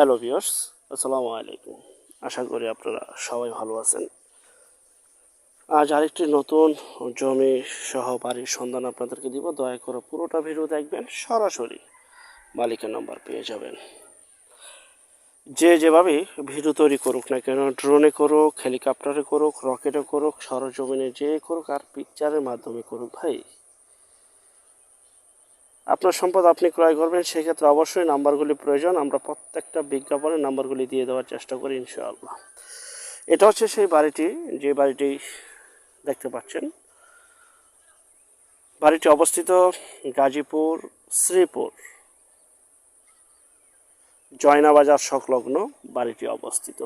Hello viewers, আসসালামু আলাইকুম। আশা করি আপনারা সবাই ভালো আছেন। আজ আরেকটি নতুন জমি সহ বাড়ির সন্ধান আপনাদেরকে দিব। দয়া করে পুরোটা ভিডিও দেখবেন, সরাসরি মালিকের নাম্বার পেয়ে যাবেন। যে যেভাবে ভিডিও তৈরি করুক না কেন, ড্রোনে করুক, হেলিকপ্টারে করুক, রকেটে করুক, সরজমিনে যে করুক, আর পিকচারের মাধ্যমে করুক, ভাই। আপনার সম্পদ আপনি ক্রয় করবেন, সেক্ষেত্রে অবশ্যই নাম্বারগুলি প্রয়োজন। আমরা প্রত্যেকটা বিজ্ঞাপনে নাম্বারগুলি দিয়ে দেওয়ার চেষ্টা করি, ইনশাআল্লাহ। এটা হচ্ছে সেই বাড়িটি, যে বাড়িটি দেখতে পাচ্ছেন। বাড়িটি অবস্থিত গাজীপুর, শ্রীপুর। জয়নাবাজার সংলগ্ন বাড়িটি অবস্থিত।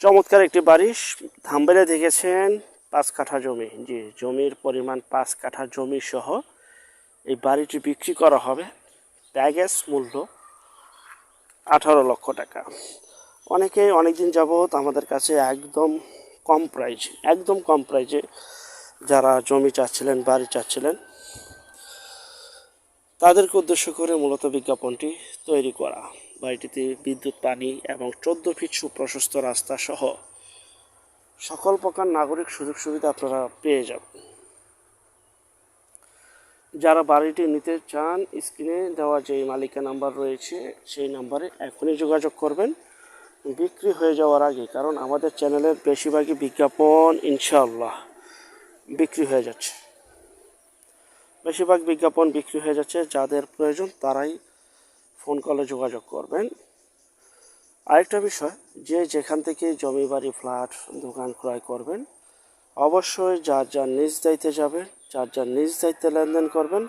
চমৎকার একটি বাড়ি থাম্বেলে দেখেছেন, পাঁচ কাঠা জমি। জি, জমির পরিমাণ পাঁচ কাঠা জমি সহ এই বাড়িটি বিক্রি করা হবে প্যাগেজ মূল্য আঠারো লক্ষ টাকা। অনেকে অনেকদিন যাবৎ আমাদের কাছে একদম কম প্রাইজ একদম কম প্রাইজে যারা জমি চাচ্ছিলেন, বাড়ি চাচ্ছিলেন, তাদেরকে উদ্দেশ্য করে মূলত বিজ্ঞাপনটি তৈরি করা। বাড়িটিতে বিদ্যুৎ, পানি এবং চোদ্দ ফিট সুপ্রশস্ত রাস্তা সহ সকল প্রকার নাগরিক সুযোগ সুবিধা আপনারা পেয়ে যাবেন। যারা বাড়িটি নিতে চান, স্ক্রিনে দেওয়া যে মালিকা নাম্বার রয়েছে, সেই নাম্বারে এখনই যোগাযোগ করবেন। বিক্রি হয়ে যাওয়ার আগে, কারণ আমাদের চ্যানেলের বেশিরভাগই বিজ্ঞাপন ইনশাল্লাহ বিক্রি হয়ে যাচ্ছে। বেশিরভাগ বিজ্ঞাপন বিক্রি হয়ে যাচ্ছে, যাদের প্রয়োজন তারাই ফোন কলে যোগাযোগ করবেন। আরেকটা বিষয়, যে যেখান থেকে জমি বাড়ি ফ্ল্যাট দোকান ক্রয় করবেন, অবশ্যই যার যার নিজ দায়িত্বে যাবেন যার যার নিজ দায়িত্বে লেনদেন করবেন।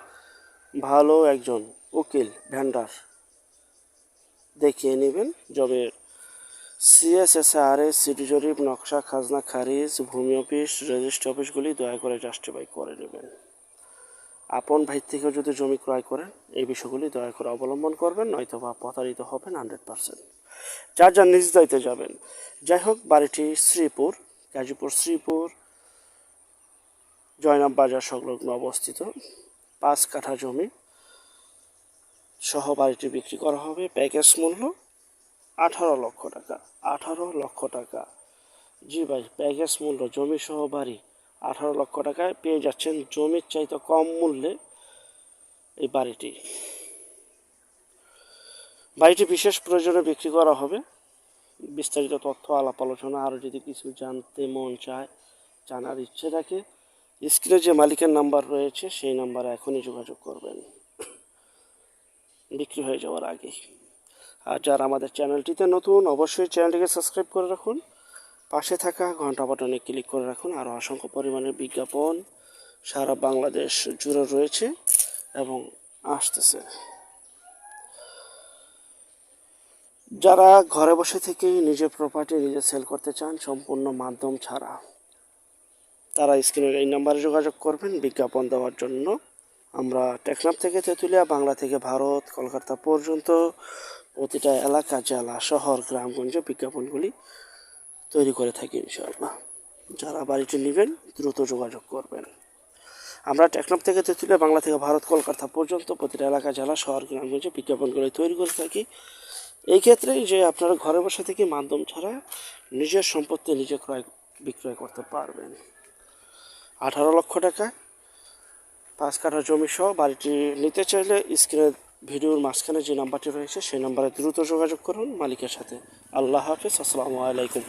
ভালো একজন উকিল ভ্যান্ডার দেখিয়ে নেবেন। জমির সিএসএসআর এস সিটি জরিপ নকশা, খাজনা, খারিজ, ভূমি অফিস, রেজিস্ট্রি অফিসগুলি দয়া করে জাস্টিফাই করে নেবেন। আপন ভাই থেকেও যদি জমি ক্রয় করেন, এই বিষয়গুলি দয়া করে অবলম্বন করবেন নয়তো বা প্রতারিত হবেন হান্ড্রেড পার্সেন্ট যার যার নিজ দায়িত্বে যাবেন। যাই হোক, বাড়িটি শ্রীপুর, গাজীপুর শ্রীপুর জয়নাব বাজার সংলগ্ন অবস্থিত পাঁচ কাঠা জমি সহ বাড়িটি বিক্রি করা হবে। প্যাকেজ মূল্য আঠারো লক্ষ টাকা। আঠারো লক্ষ টাকা। জি ভাই, প্যাকেজ মূল্য জমি সহ বাড়ি আঠারো লক্ষ টাকায় পেয়ে যাচ্ছেন জমির চাইতে কম মূল্যে এই বাড়িটি। বাড়িটি বিশেষ প্রয়োজনে বিক্রি করা হবে। বিস্তারিত তথ্য, আলাপ, আলোচনা, আরও যদি কিছু জানতে মন চায়, জানার ইচ্ছে থাকে স্ক্রিনে যে মালিকের নাম্বার রয়েছে, সেই নাম্বারে এখনই যোগাযোগ করবেন। বিক্রি হয়ে যাওয়ার আগে। আর যারা আমাদের চ্যানেলটিতে নতুন, অবশ্যই চ্যানেলটিকে সাবস্ক্রাইব করে রাখুন। পাশে থাকা ঘণ্টা বাটনে ক্লিক করে রাখুন। আরও অসংখ্য পরিমাণের বিজ্ঞাপন সারা বাংলাদেশ জুড়ে রয়েছে এবং আসতেছে। যারা ঘরে বসে থেকেই নিজের প্রপার্টি নিজে সেল করতে চান, সম্পূর্ণ মাধ্যম ছাড়া। তারা স্ক্রিনের এই নাম্বারে যোগাযোগ করবেন বিজ্ঞাপন দেওয়ার জন্য। আমরা টেকনাফ থেকে তেঁতুলিয়া, বাংলা থেকে ভারত, কলকাতা পর্যন্ত প্রতিটা এলাকা, জেলা, শহর, গ্রামগঞ্জে বিজ্ঞাপনগুলি তৈরি করে থাকি ইনশাআল্লাহ। যারা বাড়িটি নেবেন, দ্রুত যোগাযোগ করবেন। আমরা টেকনাফ থেকে তেঁতুলিয়া, বাংলা থেকে ভারত, কলকাতা পর্যন্ত প্রতিটা এলাকা, জেলা, শহর, গ্রামগঞ্জে বিজ্ঞাপনগুলি তৈরি করে থাকি। এই ক্ষেত্রে যে আপনারা ঘরে বসে থেকে মাধ্যম ছাড়া নিজের সম্পত্তি নিজে ক্রয়, বিক্রয় করতে পারবেন। আঠারো লক্ষ টাকা। পাঁচ কাঠা জমি সহ বাড়িটি নিতে চাইলে স্ক্রিনে ভিডিওর মাঝখানে যে নাম্বারটি রয়েছে, সেই নাম্বারে দ্রুত যোগাযোগ করুন মালিকের সাথে। আল্লাহ হাফিজ, আসসালামু আলাইকুম।